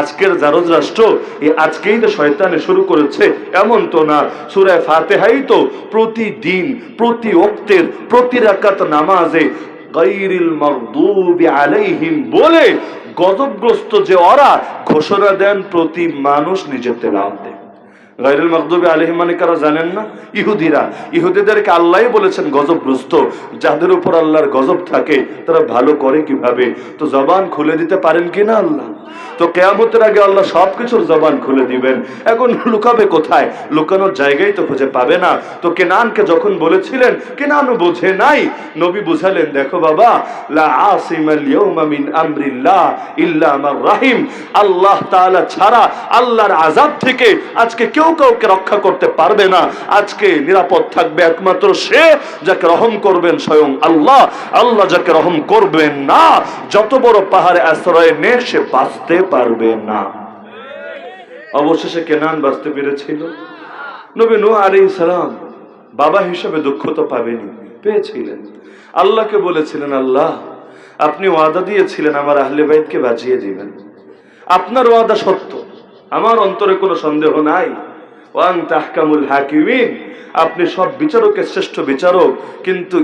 আজকের জারজ রাষ্ট্র এই আজকেই তো শয়তানে শুরু করেছে, এমন তো না। সুরায় ফাতেহাই তো প্রতিদিন, প্রতি অক্তের প্রতি রাকাত নামাজে গাইরিল মাগদুবি আলাইহিম বলে গজবগ্রস্ত যে ওরা ঘোষণা দেন প্রতি মানুষ নিজের তেলাওয়াত গাইরুল আলহিম জানেন না? ইহুদিরা। ইহুদিদেরকে আল্লাহ বলেছেন গজবগ্রস্ত। যাদের উপর আল্লাহর গজব থাকে, তারা ভালো করে কীভাবে? তো জবান খুলে দিতে পারেন আল্লাহ? তো কেয়ামতের আগে আল্লাহ জবান খুলে দিবেন। এখন লুকাবে কোথায়? লুকানোর জায়গায় তো খুঁজে পাবে না। তো কেনানকে যখন বলেছিলেন, কেনানও বোঝে নাই। নবী বুঝালেন, দেখো বাবা, লা ইল্লা রাহিম। আল্লাহ তাআলা ছাড়া আল্লাহর আযাব থেকে আজকে কেউ কাউকে রক্ষা করতে পারবে না। আজকে নিরাপদ থাকবে একমাত্র সে যাকে রহম করবেন স্বয়ং আল্লাহ। আল্লাহ যাকে রহম করবেন না, যত বড় পাহাড়ে আশ্রয় নে সে বাঁচতে পারবে না। অবশেষে কেনান বাঁচতে পেরেছিল। নবী নূহ আলাইহিস সালাম বাবা হিসেবে দুঃখ তো পাবেনি পেয়েছিলেন। আল্লাহকে বলেছিলেন, আল্লাহ, আপনি ওয়াদা দিয়েছিলেন আমার আহলে বাইতকে বাঁচিয়ে দিবেন। আপনার ওয়াদা সত্য, আমার অন্তরে কোনো সন্দেহ নাই। আপনি সব বিচারকের শ্রেষ্ঠ বিচারক, কিন্তু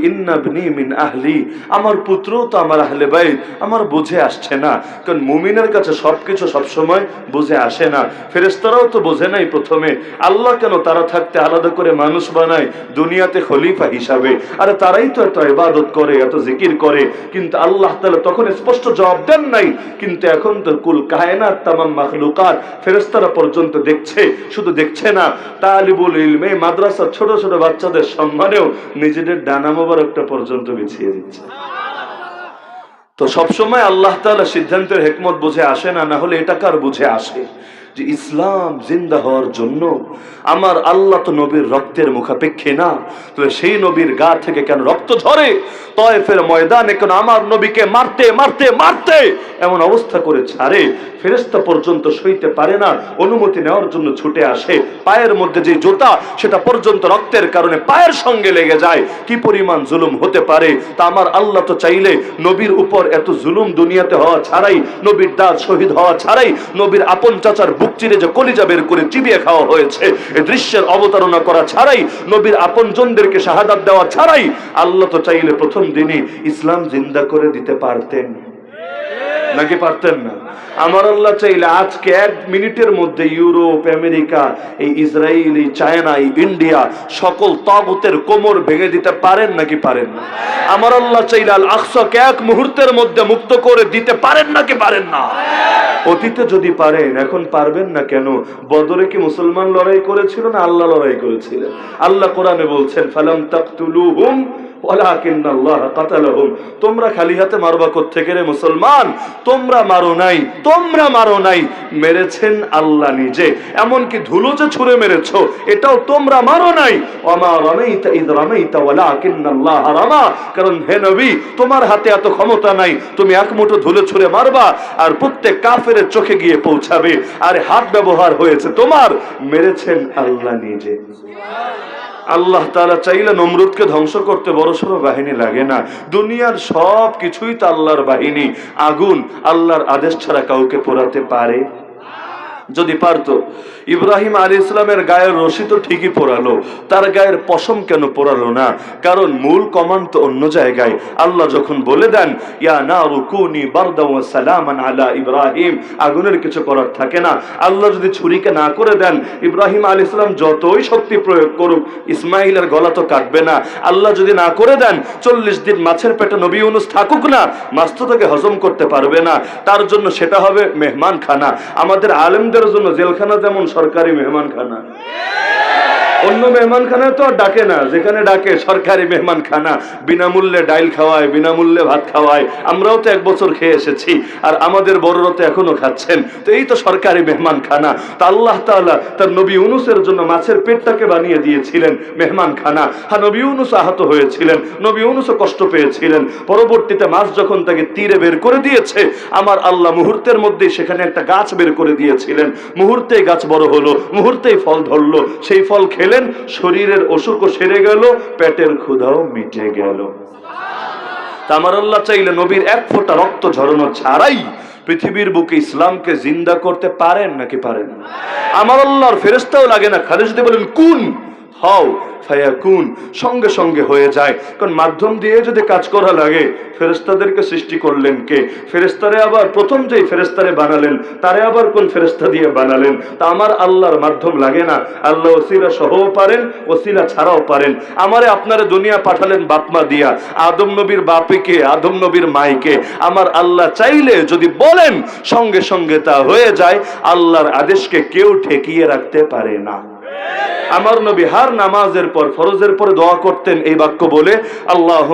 আহলি। আমার পুত্র তো আমার আহলে বাইত, আমার বুঝে আসছে না। কারণ মুমিনের কাছে সবকিছু সবসময় বুঝে আসে না। ফেরেস্তারাও তো বোঝে নাই প্রথমে। আল্লাহ কেন তারা থাকতে আলাদা করে মানুষ বানায় দুনিয়াতে খলিফা হিসাবে? আর তারাই তো এত ইবাদত করে, এত জিকির করে। কিন্তু আল্লাহ তাআলা তখন স্পষ্ট জবাব দেন নাই। কিন্তু এখন তো কুল কায়নাত তামাম মাখলুকাত। ফেরেস্তারা পর্যন্ত দেখছে, শুধু দেখছে না। তালিবুল ইলমে মাদ্রাসা ছোট ছোট বাচ্চাদের সম্মানেও নিজেদের ডানা মোবারকটা পর্যন্ত বিছিয়ে দিচ্ছে। তো সবসময় আল্লাহ তাআলা সিদ্ধান্তের হেকমত বুঝে আসে না না হলে এটা কার বুঝে আসে? যে ইসলাম জিন্দা হওয়ার জন্য আমার আল্লাহ তো নবীর রক্তের মুখাপেক্ষে না। তাহলে সেই নবীর গা থেকে কেন রক্ত ঝরে? তয়েফের ময়দানে কেন আমার নবীকে মারতে মারতে মারতে এমন অবস্থা করে ছাড়ে? ফেরেস্তা পর্যন্ত সইতে পারে না, অনুমতি নেওয়ার জন্য ছুটে আসে। পায়ের মধ্যে যে জোতা, সেটা পর্যন্ত রক্তের কারণে পায়ের সঙ্গে লেগে যায়। কি পরিমাণ জুলুম হতে পারে? তা আমার আল্লাহ তো চাইলে নবীর উপর এত জুলুম দুনিয়াতে হওয়া ছাড়াই, নবীর দাঁত শহীদ হওয়া ছাড়াই, নবীর আপন চাচার বুক চিরে যে কলিজা বের করে চিবিয়ে খাওয়া হয়েছে এই দৃশ্যের অবতারণা করা ছাড়াই নবীর আপন জনদেরকে শাহাদাত দেওয়া ছাড়াই আল্লাহ তো চাইলে প্রথম দিনই ইসলাম জিন্দা করে দিতে পারতেন। নাকি পারতেন না? আমার আল্লাহ চাইলে আজকে এক মিনিটের মধ্যে ইউরোপ, আমেরিকা, এই ইসরায়েল চায়না ইন্ডিয়া সকল তাগুতের কোমর ভেঙে দিতে পারেন নাকি পারেন না? আমার আল্লাহ চাইলে আল আকসাকে এক মুহূর্তের মধ্যে মুক্ত করে দিতে পারেন নাকি পারেন না? অতীতে যদি পারেন, এখন পারবেন না কেন? বদরে কি মুসলমান লড়াই করেছিল না আল্লাহ লড়াই করেছিলেন? আল্লাহ কোরআনে বলছেন, ফালাম তাকতুলুহুম তোমরা খালি হাতে মারবা থেকে রে মুসলমান? তোমরা মারো নাই, তোমরা মারো নাই। মেরেছেন আল্লাহ নিজে। এমনকি ধুলো যে ছুঁড়ে মেরেছ, এটাও তোমরা মারো নাই। রামা। কারণ তোমার হাতে এত ক্ষমতা নাই, তুমি এক মুঠো ধুলো ছুঁড়ে মারবা আর চোখে গিয়ে পৌঁছাবে। আর হাত ব্যবহার হয়েছে তোমার। মেরেছেন আল্লাহ নিজে। আল্লাহ তালা চাইলে নমরুদকে ধ্বংস করতে বড় সড়ো বাহিনী লাগে না। দুনিয়ার সব কিছুই তো আল্লাহর বাহিনী। আগুন আল্লাহর আদেশ ছাড়া কাউকে পোড়াতে পারে? যদি পারতো, ইব্রাহিম আলী ইসলামের গায়ের রশি তো ঠিকই পোড়ালো, তার গায়ের পশম কেন পোড়ালো না? কারণ মূল কমান্ড তো অন্য জায়গায়। আল্লাহ যখন বলে দেন, ইয়া না রুকুনি সালামান আলা ইব্রাহিম, আগুনের কিছু করার থাকে না। আল্লাহ যদি ছুরিকে না করে দেন, ইব্রাহিম আলী ইসলাম যতই শক্তি প্রয়োগ করুক ইসমাইলের গলা তো কাটবে না। আল্লাহ যদি না করে দেন, চল্লিশ দিন মাছের পেটে নবী ইউনুস থাকুক না, মাছ তো তাকে হজম করতে পারবে না। তার জন্য সেটা হবে মেহমান খানা আমাদের আলেমদের জন্য জেলখানা যেমন সরকারি মেহমানখানা, অন্য মেহমানখানায় তো ডাকে না। যেখানে ডাকে সরকারি মেহমানখানা, বিনামূল্যে ডাইল খাওয়ায়, বিনামূল্যে ভাত খাওয়ায়। আমরাও তো এক বছর খেয়ে এসেছি আর আমাদের বড়রা তো এখনও খাচ্ছেন। তো এই তো সরকারি মেহমানখানা। তা আল্লাহ তাআলা তার নবী ইউনুসের জন্য মাছের পেটটাকে বানিয়ে দিয়েছিলেন মেহমানখানা। হ্যাঁ নবী ইউনুস আহত হয়েছিলেন। নবী ইউনুসও কষ্ট পেয়েছিলেন। পরবর্তীতে মাছ যখন তাকে তীরে বের করে দিয়েছে, আমার আল্লাহ মুহূর্তের মধ্যেই সেখানে একটা গাছ বের করে দিয়েছিলেন। মুহূর্তেই গাছ বড় হলো, মুহূর্তেই ফল ধরলো। সেই ফল খেলেন, শরীরের অসুখও সেরে গেল, পেটের ক্ষুধাও মিটে গেল। তা আল্লাহ চাইলে নবীর এক ফোঁটা রক্ত ঝরানো ছাড়াই পৃথিবীর বুকে ইসলামকে জিন্দা করতে পারেন নাকি পারেন আমার আল্লাহর ফেরেস্তাও লাগে না। খালি দিয়ে বলেন, কুন? হও ফায়াকুন, সঙ্গে সঙ্গে হয়ে যায়। কারণ মাধ্যম দিয়ে যদি কাজ করা লাগে ফেরেস্তাদেরকে সৃষ্টি করলেন কে? ফেরেস্তারে আবার প্রথম যেই ফেরেস্তারে বানালেন, তারে আবার কোন ফেরেস্তা দিয়ে বানালেন? তা আমার আল্লাহর মাধ্যম লাগে না। আল্লাহ ওসিলা সহও পারেন, ওসিলা ছাড়াও পারেন। আমারে আপনারে দুনিয়া পাঠালেন বাপমা দিয়া। আদম নবীর বাপিকে আদম নবীর মাইকে আমার আল্লাহ চাইলে যদি বলেন, সঙ্গে সঙ্গে তা হয়ে যায়, আল্লাহর আদেশকে কেউ ঠেকিয়ে রাখতে পারে না। আমার নবী হার নামাজের পর, ফরজের পরে দোয়া করতেন এই বাক্য বলে আল্লাহ,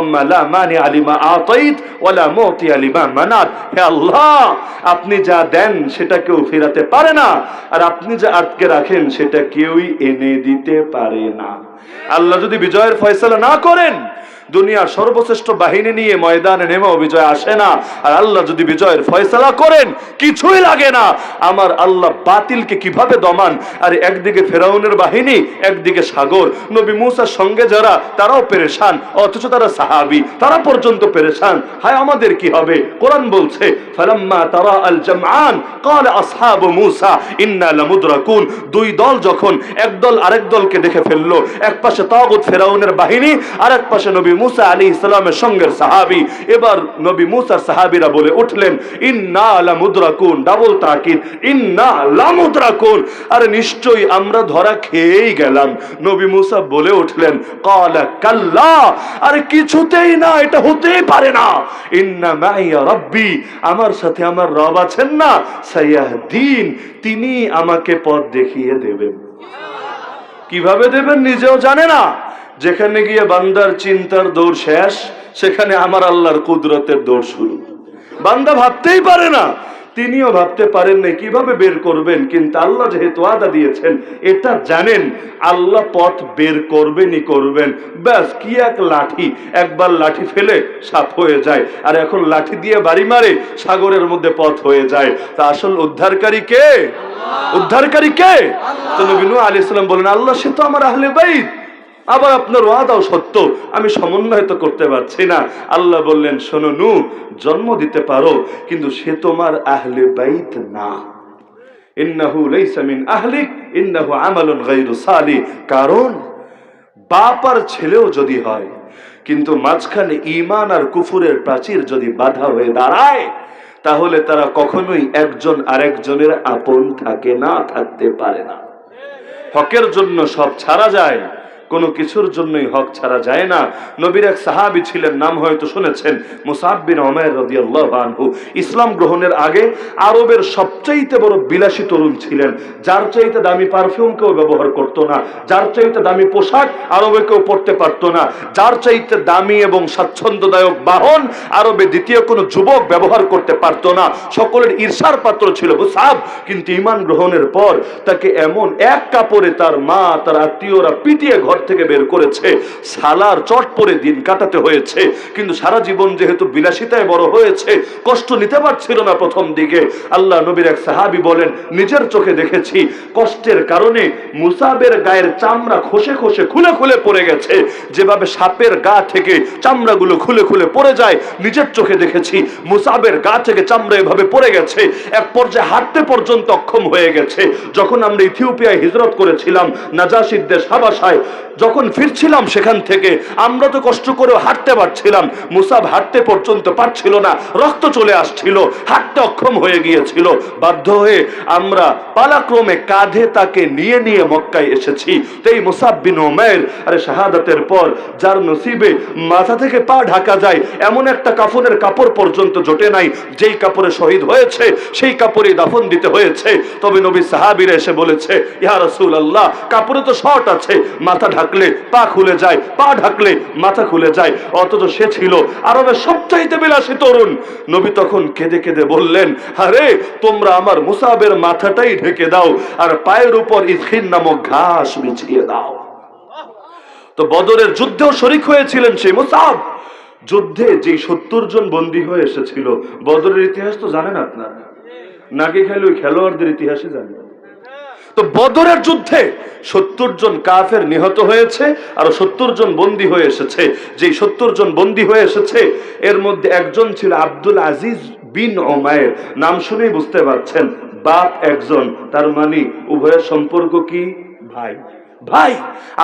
আপনি যা দেন সেটা কেউ ফেরাতে পারে না, আর আপনি যা আটকে রাখেন সেটা কেউই এনে দিতে পারে না। আল্লাহ যদি বিজয়ের ফয়সালা না করেন দুনিয়ার সর্বশ্রেষ্ঠ বাহিনী নিয়ে ময়দানে নেমেও বিজয় আসে না আর আল্লাহ যদি বিজয়ের ফয়সালা করেন কিছুই লাগে না আমার আল্লাহ বাতিলকে কিভাবে দমান আর একদিকে ফেরাউনের বাহিনী একদিকে সাগর নবী মুসার সঙ্গে যারা তারাও পেরেশান অথচ তারা সাহাবি তারা পর্যন্ত পেরেশান হায় আমাদের কি হবে কোরআন বলছে ফালাম্মা তারা আল জামআন قال اصحاب موسى ইন্না লামুদরাকুন দুই দল যখন এক দল আরেক দলকে দেখে ফেললো এক পাশে তাগুত ফেরাউনের বাহিনী আর এক পাশে নবী মুসা আলী ইসলামের সঙ্গের সাহাবি। এবার নবী মুসার সাহাবিরা বলে উঠলেন, ইন্না লামুদরাকুন, ডাবল তাকিদ, ইন্না লামুদরাকুন। আরে নিশ্চয়ই আমরা ধরা খেয়েই গেলাম। নবী মুসা বলে উঠলেন, কালা কাল্লা, আরে কিছুতেই না, এটা হতেই পারে না। ইন্না মাইয়া রব্বি, আমার সাথে আমার রব আছেন না সাইয়াহদিন তিনি আমাকে পথ দেখিয়ে দেবেন। কীভাবে দেবেন নিজেও জানে না। যেখানে গিয়ে বান্দার চিন্তার দৌড় শেষ, সেখানে আমার আল্লাহর কুদরতের দৌড় শুরু। বান্দা ভাবতেই পারে না, তিনিও ভাবতে পারেন না কীভাবে বের করবেন, কিন্তু আল্লাহ যেহেতু আদা দিয়েছেন, এটা জানেন, আল্লাহ পথ বের করবেনই করবেন। ব্যাস, কি এক লাঠি, একবার লাঠি ফেলে সাপ হয়ে যায়, আর এখন লাঠি দিয়ে বাড়ি মারে, সাগরের মধ্যে পথ হয়ে যায়। তা আসল উদ্ধারকারী কে? উদ্ধারকারী কে? তো নবী নূহ আলাইহিস সালাম বলেন, আল্লাহ সে তো আমার আহলে বাইত। আবার আপনার ওয়াদাও সত্য, আমি সমন্বয় তো করতে পারছি না। আল্লাহ বললেন, শোনো জন্ম দিতে পারো, কিন্তু সে তোমার আহলে বাইত না। ইন্নাহু লাইসা আহলিক, ইন্নাহু আমালুন গায়রু কারণ, বাপ ছেলেও যদি হয়, কিন্তু মাঝখানে ঈমান আর কুফুরের প্রাচীর যদি বাধা হয়ে দাঁড়ায়, তাহলে তারা কখনোই একজন আরেকজনের আপন থাকে না, থাকতে পারে না। হকের জন্য সব ছাড়া যায় কোনো কিছুর জন্যই হক ছাড়া যায় না। নবীর এক সাহাবি ছিলেন, নাম হয়তো শুনেছেন, মুসাব বিন ওমর আনহু। ইসলাম গ্রহণের আগে আরবের সবচাইতে বড় বিলাসী তরুণ ছিলেন। যার চাইতে দামি পারফিউম কেউ ব্যবহার করতো না, যার চাইতে দামি পোশাক আরবে কেউ পড়তে পারতো না, যার চাইতে দামি এবং স্বাচ্ছন্দ্যদায়ক বাহন আরবে দ্বিতীয় কোনো যুবক ব্যবহার করতে পারতো না। সকলের ঈর্ষার পাত্র ছিল মুসাব, কিন্তু ইমান গ্রহণের পর তাকে এমন এক কাপড়ে তার মা, তার আত্মীয়রা পিটিয়ে ঘর থেকে বের করেছে। সালার চট পরে দিন কাটাতে হয়েছে। কিন্তু সারা জীবন যেহেতু বিলাসিতায় বড় হয়েছে, কষ্ট নিতে পারছিল না প্রথম দিকে। আল্লাহ নবীর এক সাহাবি বলেন, নিজের চোখে দেখেছি, কষ্টের কারণে মুসাবের গায়ের চামড়া খসে খসে খুলে খুলে পড়ে গেছে। যেভাবে সাপের গা থেকে চামড়াগুলো খুলে খুলে পড়ে যায়, নিজের চোখে দেখেছি, মুসাবের গা থেকে চামড়া এভাবে পড়ে গেছে। এক পর্যায়ে হাঁটতে পর্যন্ত অক্ষম হয়ে গেছে। যখন আমরা ইথিওপিয়ায় হিজরত করেছিলাম নাজাসির দেশ হাবাসায় যখন ফিরছিলাম সেখান থেকে, আমরা তো কষ্ট করেও হাঁটতে পারছিলাম। মুসাব হাঁটতে পর্যন্ত পারছিল না, রক্ত চলে আসছিল হাঁটতে অক্ষম হয়ে গিয়েছিল। বাধ্য হয়ে আমরা পালাক্রমে কাঁধে তাকে নিয়ে নিয়ে মক্কায় এসেছি। তো এই মুসাব বিন ওমের আরে শাহাদাতের পর, যার নসিবে মাথা থেকে পা ঢাকা যায়, এমন একটা কাফনের কাপড় পর্যন্ত জোটে নাই, যেই কাপড়ে শহীদ হয়েছে, সেই কাপড়ে দাফন দিতে হয়েছে। তবে নবী সাহাবিরা এসে বলেছে ইহা রসুল আল্লাহ কাপড়ে তো শর্ট আছে, মাথা ঢাকলে, পা খুলে যায়, পা ঢাকলে মাথা খুলে যায়। অথচ সে ছিল আরবের সবচাইতে বিলাসী তরুণ। নবী তখন কেঁদে কেঁদে বললেন, আরে, তোমরা আমার মুসাবের মাথাটাই ঢেকে দাও আর পায়ের উপর ইথিন নামক ঘাস বিছিয়ে দাও। তো বদরের যুদ্ধেও শরিক হয়েছিলেন সেই মুসাব। যুদ্ধে যে সত্তর জন বন্দী হয়ে এসেছিল, বদরের ইতিহাস তো জানেন আপনারা? নাকি খেলে ওই খেলোয়াড়দের ইতিহাসে জানেন। তো বদরের যুদ্ধে সত্তর জন কাফের নিহত হয়েছে আর সত্তর জন বন্দী হয়ে এসেছে। যেই সত্তর জন বন্দী হয়ে এসেছে, এর মধ্যে একজন ছিল আব্দুল আজিজ বিন ওমায়ের নাম শুনেই বুঝতে পারছেন, বাপ একজন। তার মানে উভয়ের সম্পর্ক কি? ভাই। ভাই,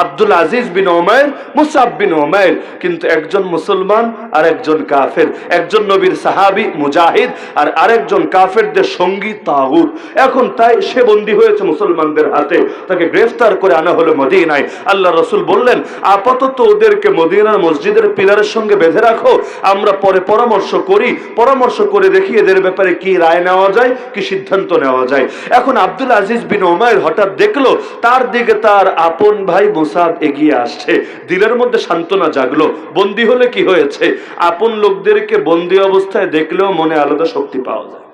আব্দুল আজিজ বিন ওমায়ের মুসাব বিন ওমায়ের কিন্তু একজন মুসলমান আর একজন কাফের। একজন নবীর সাহাবি মুজাহিদ, আর আরেকজন কাফেরদের সঙ্গী তাগুর এখন তাই সে বন্দী হয়েছে মুসলমানদের হাতে। তাকে গ্রেফতার করে আনা হলো মদিনায়। আল্লাহ রসুল বললেন, আপাতত ওদেরকে মদিনার মসজিদের পিলারের সঙ্গে বেঁধে রাখো। আমরা পরে পরামর্শ করি। পরামর্শ করে দেখি এদের ব্যাপারে কি রায় নেওয়া যায়, কি সিদ্ধান্ত নেওয়া যায়। এখন আব্দুল আজিজ বিন ওমায়ের হঠাৎ দেখল, তার দিকে তার আপন ভাই মোসাদ এগিয়ে আসছে। দিলের মধ্যে সান্ত্বনা জাগলো। বন্দি হলে কি হয়েছে? আপন লোকদেরকে বন্দি অবস্থায় দেখলেও মনে আলাদা শক্তি পাওয়া যায়।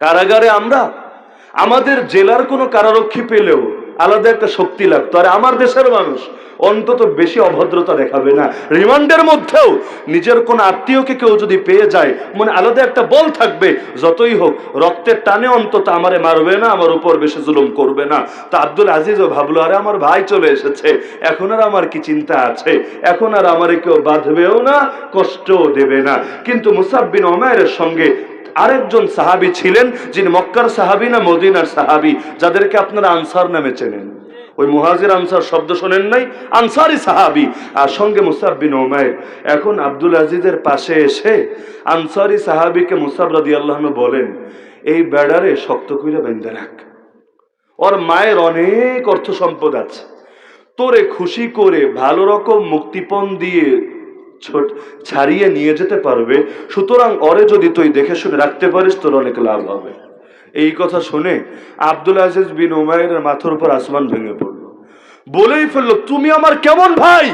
কারাগারে আমরা? আমাদের জেলার কোনো কারারক্ষী পেলেও আলাদা একটা শক্তি লাগতো আর আমার দেশের মানুষ অন্তত বেশি অভদ্রতা দেখাবে না। রিমান্ডের মধ্যেও নিজের কোন আত্মীয়কে কেউ যদি পেয়ে যায়, মনে আলাদা একটা বল থাকবে। যতই হোক, রক্তের টানে অন্তত আমারে মারবে না, আমার উপর বেশি জুলুম করবে না। তা আব্দুল আজিজও ভাবলো, আরে আমার ভাই চলে এসেছে। এখন আর আমার কি চিন্তা আছে? এখন আর আমারে কেউ বাঁধবেও না, কষ্টও দেবে না। কিন্তু মুসাব্বিন ওমায়ের সঙ্গে আরেকজন সাহাবি ছিলেন যিনি মক্কার সাহাবি না মদিনার সাহাবি, যাদেরকে আপনারা আনসার নামে চেনেন। ওই মুহাজির আনসার শব্দ শোনেন নাই? আনসারি সাহাবি। আর সঙ্গে মুসাববিন ওমায়ের এখন আব্দুল আজিজের পাশে এসে আনসারি সাহাবিকে মুসাব রাদি বলেন, এই বেড়ারে শক্ত করে বেঁধে রাখ। ওর মায়ের অনেক অর্থ সম্পদ আছে। তোরে খুশি করে ভালো রকম মুক্তিপণ দিয়ে ছাড়িয়ে নিয়ে যেতে পারবে। সুতরাং অরে যদি তুই দেখে শুনে রাখতে পারিস, তোর অনেক লাভ হবে। এই কথা শুনে আব্দুল আজিজ বিন উমায়ের মাথার উপর আসমান ভেঙে পড়ল। বলেই ফেলল, তুমি আমার কেমন ভাই?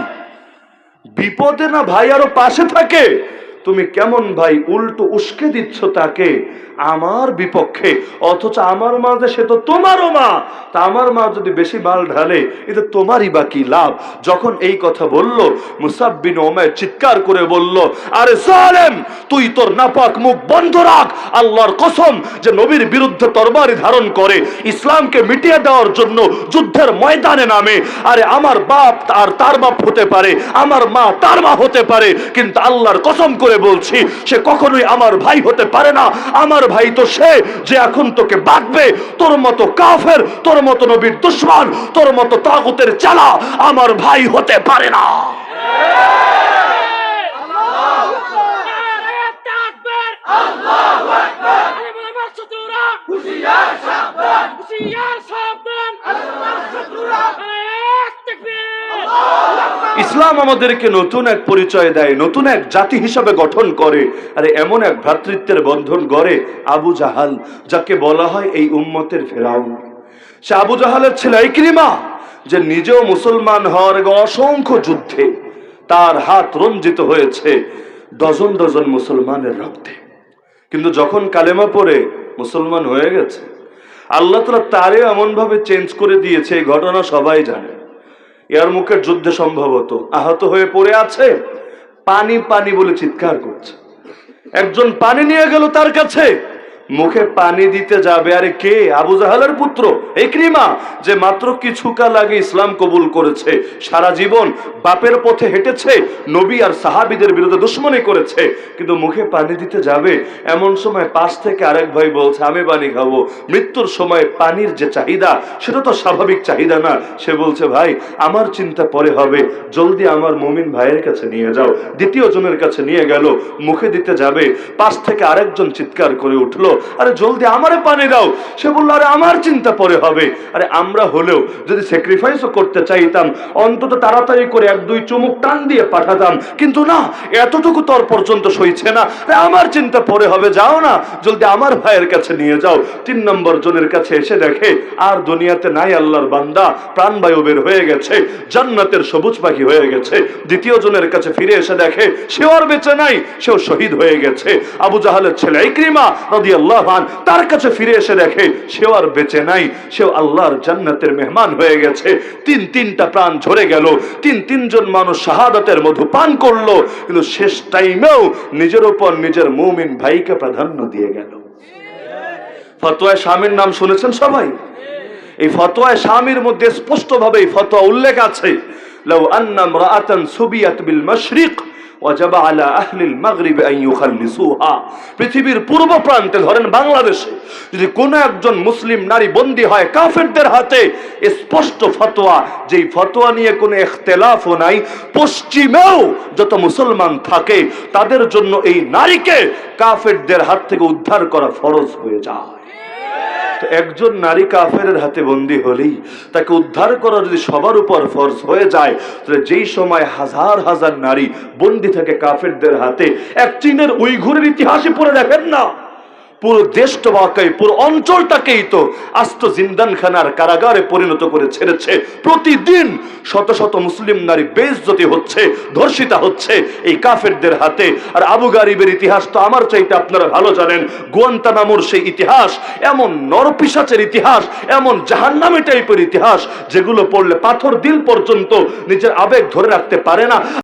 বিপদে না ভাই আরও পাশে থাকে। তুমি কেমন ভাই? উল্টো উস্কে দিচ্ছ তাকে। আমার বিপক্ষে, অথচ আমার মা যে সে তো তোমারও মা। তা আমার মা যদি বেশি মাল ঢালে এটা তোমারই বা কি লাভ? যখন এই কথা বলল মুসাব্বিন ওমায় চিৎকার করে বলল, আরে সালেম তুই তোর নাপাক মুখ বন্ধ রাখ। আল্লাহর কসম যে নবীর বিরুদ্ধে তরবারি ধারণ করে, ইসলামকে মিটিয়ে দেওয়ার জন্য যুদ্ধের ময়দানে নামে। আরে আমার বাপ আর তার বাপ হতে পারে, আমার মা তার মা হতে পারে, কিন্তু আল্লাহর কসম করে বলছি, সে কখনোই আমার ভাই হতে পারে না। আমার ভাই, তো সে যে এখন তোকে বাঁধবে, তোর মতো কাফের, তোর মতো নবীর দুশ্মন, তোর মতো তাগুতের চালা আমার ভাই হতে পারে না। আল্লাহ শত্রুরা। হুশিয়ার সাবধান। হুশিয়ার সাবধান। আল্লাহর শত্রুরা। তাকবীর ইসলাম আমাদেরকে নতুন এক পরিচয় দেয় নতুন এক জাতি হিসাবে গঠন করে আরে এমন এক ভ্রাতৃত্বের বন্ধন গড়ে আবু জাহাল যাকে বলা হয় এই উম্মতের ফেরাউন। সে আবু জাহালের ছেলে ইকরিমা যে নিজেও মুসলমান হওয়ার অসংখ্য যুদ্ধে তার হাত রঞ্জিত হয়েছে ডজন ডজন মুসলমানের রক্তে। কিন্তু যখন কালেমা পড়ে মুসলমান হয়ে গেছে, আল্লাহ তালা তারে এমন ভাবে চেঞ্জ করে দিয়েছে, এই ঘটনা সবাই জানে। এর মুখের যুদ্ধে সম্ভবত আহত হয়ে পড়ে আছে, পানি পানি বলে চিৎকার করছে। একজন পানি নিয়ে গেল তার কাছে। মুখে পানি দিতে যাবে। আরে কে? আবু জাহালের পুত্র একরিমা যে মাত্র কিছু কাল আগে ইসলাম কবুল করেছে, সারা জীবন বাপের পথে হেঁটেছে, নবী আর সাহাবিদের বিরুদ্ধে দুশ্মনী করেছে, কিন্তু মুখে পানি দিতে যাবে, এমন সময় পাশ থেকে আরেক ভাই বলছে, আমি পানি খাব। মৃত্যুর সময় পানির যে চাহিদা, সেটা তো স্বাভাবিক চাহিদা না। সে বলছে, ভাই, আমার চিন্তা পরে হবে। জলদি আমার মমিন ভাইয়ের কাছে নিয়ে যাও। দ্বিতীয় জনের কাছে নিয়ে গেল, মুখে দিতে যাবে। পাশ থেকে আরেকজন চিৎকার করে উঠল আরে জলদি আমারে পানি দাও। সে বলল, আরে আমার চিন্তা পরে হবে। আরে আমরা হলেও যদি স্যাক্রিফাইসও করতে চাইতাম, অন্তত তাড়াতাড়ি করে এক, দুই চুমুক টান দিয়ে পাঠাতাম। কিন্তু না, এতটুকু তোর পর্যন্ত সইছে না। আরে আমার চিন্তা পরে হবে, যাও না, জলদি আমার ভাইয়ের কাছে নিয়ে যাও। তিন নম্বর জনের কাছে এসে দেখে, আর দুনিয়াতে নাই আল্লাহর বান্দা প্রাণবায়ু বের হয়ে গেছে, জান্নাতের সবুজ পাখি হয়ে গেছে। দ্বিতীয় জনের কাছে ফিরে এসে দেখে, সেও আর বেঁচে নাই, সেও শহীদ হয়ে গেছে। আবু জাহালের ছেলে ইকরিমা রদি আল্লাহ তার কাছে ফিরে এসে দেখে সেও আর বেঁচে নাই, সেও আল্লাহর জান্নাতের মেহমান হয়ে গেছে। তিন তিনটা প্রাণ ঝরে গেল, তিন তিনজন মানুষ শাহাদাতের মধু পান করল, কিন্তু শেষ টাইমেও নিজের উপর নিজের মুমিন ভাইকে প্রাধান্য দিয়ে গেল। ফতোয়া স্বামীর নাম শুনেছেন সবাই? এই ফতোয়ায় স্বামীর মধ্যে স্পষ্টভাবে এই ফতোয়া উল্লেখ আছে। লাউ আন্না ইমরাআতান সুবিয়াত বিল মাশরিক ওয়াজাব আলা আহলিল মাগরিব আন ইউখাল্লিসুহা। পৃথিবীর পূর্ব প্রান্তে ধরেন বাংলাদেশে, যদি কোনো একজন মুসলিম নারী বন্দী হয় কাফেরদের হাতে স্পষ্ট ফতোয়া। যেই ফতোয়া নিয়ে কোনো ইখতিলাফও নাই, পশ্চিমেও যত মুসলমান থাকে, তাদের জন্য এই নারীকে কাফেরদের হাত থেকে উদ্ধার করা ফরজ হয়ে যায়। তো একজন নারী কাফের হাতে বন্দি হলেই তাকে উদ্ধার করা যদি সবার উপর ফরজ হয়ে যায়, তাহলে যেই সময় হাজার হাজার নারী বন্দি থাকে কাফেরদের হাতে, এক চীনের উইঘুরের ইতিহাসে পড়ে দেখেন না। পুরো দেশটাকে পুরো অঞ্চলটাকেই তো আস্ত জিন্দানখানার কারাগারে পরিণত করে ছেড়েছে। প্রতিদিন শত শত মুসলিম নারী বেইজ্জতি হচ্ছে, ধর্ষিতা হচ্ছে এই কাফেরদের হাতে। আর আবু গারিবের ইতিহাস তো আমার চাইতে আপনারা ভালো জানেন। গোয়ান্তানামুর সেই ইতিহাস, এমন নরপিসাচের ইতিহাস, এমন জাহান্নামী টাইপের ইতিহাস, যেগুলো পড়লে পাথর দিল পর্যন্ত নিজের আবেগ ধরে রাখতে পারে না।